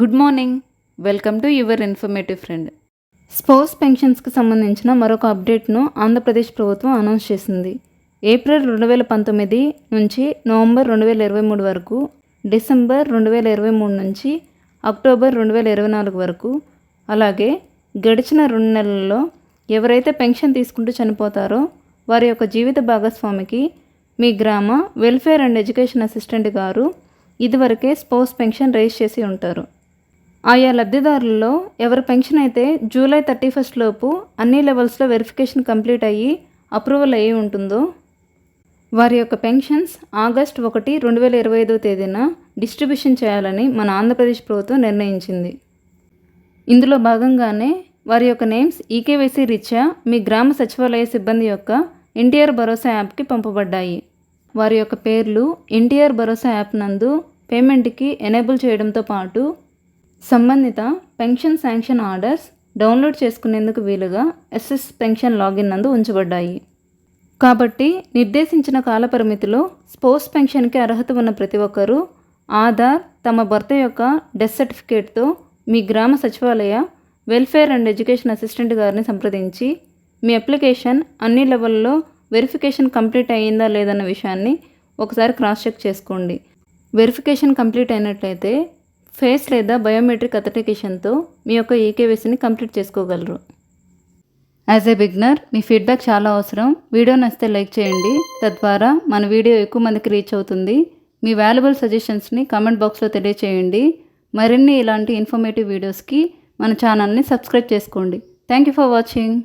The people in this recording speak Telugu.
Good morning. Welcome to your informative friend. Sports పెన్షన్స్కి సంబంధించిన మరొక అప్డేట్ను ఆంధ్రప్రదేశ్ ప్రభుత్వం అనౌన్స్ చేసింది. ఏప్రిల్ రెండు వేల పంతొమ్మిది నుంచి నవంబర్ రెండు వేల ఇరవై మూడు వరకు డిసెంబర్ రెండు వేల ఇరవై మూడు నుంచి అక్టోబర్ రెండు వేల ఇరవై నాలుగు వరకు అలాగే గడిచిన రెండు నెలల్లో ఎవరైతే పెన్షన్ తీసుకుంటూ చనిపోతారో వారి యొక్క జీవిత భాగస్వామికి మీ గ్రామ వెల్ఫేర్ అండ్ ఎడ్యుకేషన్ అసిస్టెంట్ గారు ఇదివరకే స్పోర్ట్స్ పెన్షన్ రేజ్ చేసి ఉంటారు. ఆయా లబ్ధిదారుల్లో ఎవరి పెన్షన్ అయితే జూలై థర్టీ ఫస్ట్ లోపు అన్ని లెవెల్స్లో వెరిఫికేషన్ కంప్లీట్ అయ్యి అప్రూవల్ అయ్యి ఉంటుందో వారి యొక్క పెన్షన్స్ ఆగస్ట్ ఒకటి రెండు వేల ఇరవై ఐదో తేదీన డిస్ట్రిబ్యూషన్ చేయాలని మన ఆంధ్రప్రదేశ్ ప్రభుత్వం నిర్ణయించింది. ఇందులో భాగంగానే వారి యొక్క నేమ్స్ ఈకేవైసీ రీత్యా మీ గ్రామ సచివాలయ సిబ్బంది యొక్క ఎన్టీఆర్ భరోసా యాప్కి పంపబడ్డాయి. వారి యొక్క పేర్లు ఎన్టీఆర్ భరోసా యాప్ నందు పేమెంట్కి ఎనేబుల్ చేయడంతో పాటు సంబంధిత పెన్షన్ శాంక్షన్ ఆర్డర్స్ డౌన్లోడ్ చేసుకునేందుకు వీలుగా ఎస్ఎస్ పెన్షన్ లాగిన్ నందు ఉంచబడ్డాయి. కాబట్టి నిర్దేశించిన కాలపరిమితిలో స్పోర్ట్స్ పెన్షన్కి అర్హత ఉన్న ప్రతి ఒక్కరూ ఆధార్ తమ భర్త యొక్క డెత్ సర్టిఫికేట్తో మీ గ్రామ సచివాలయ వెల్ఫేర్ అండ్ ఎడ్యుకేషన్ అసిస్టెంట్ గారిని సంప్రదించి మీ అప్లికేషన్ అన్ని లెవెల్లో వెరిఫికేషన్ కంప్లీట్ అయ్యిందా లేదన్న విషయాన్ని ఒకసారి క్రాస్ చెక్ చేసుకోండి. వెరిఫికేషన్ కంప్లీట్ అయినట్లయితే ఫేస్ లేదా బయోమెట్రిక్ అథెంటికేషన్తో మీ యొక్క ఈకేవైసీని కంప్లీట్ చేసుకోగలరు. యాజ్ ఏ బిగ్నర్ మీ ఫీడ్బ్యాక్ చాలా అవసరం. వీడియో నచ్చితే లైక్ చేయండి. తద్వారా మన వీడియో ఎక్కువ మందికి రీచ్ అవుతుంది. మీ వాల్యుబుల్ సజెషన్స్ని కామెంట్ బాక్స్లో తెలియచేయండి. మరిన్ని ఇలాంటి ఇన్ఫర్మేటివ్ వీడియోస్కి మన ఛానల్ని సబ్స్క్రైబ్ చేసుకోండి. Thank you for watching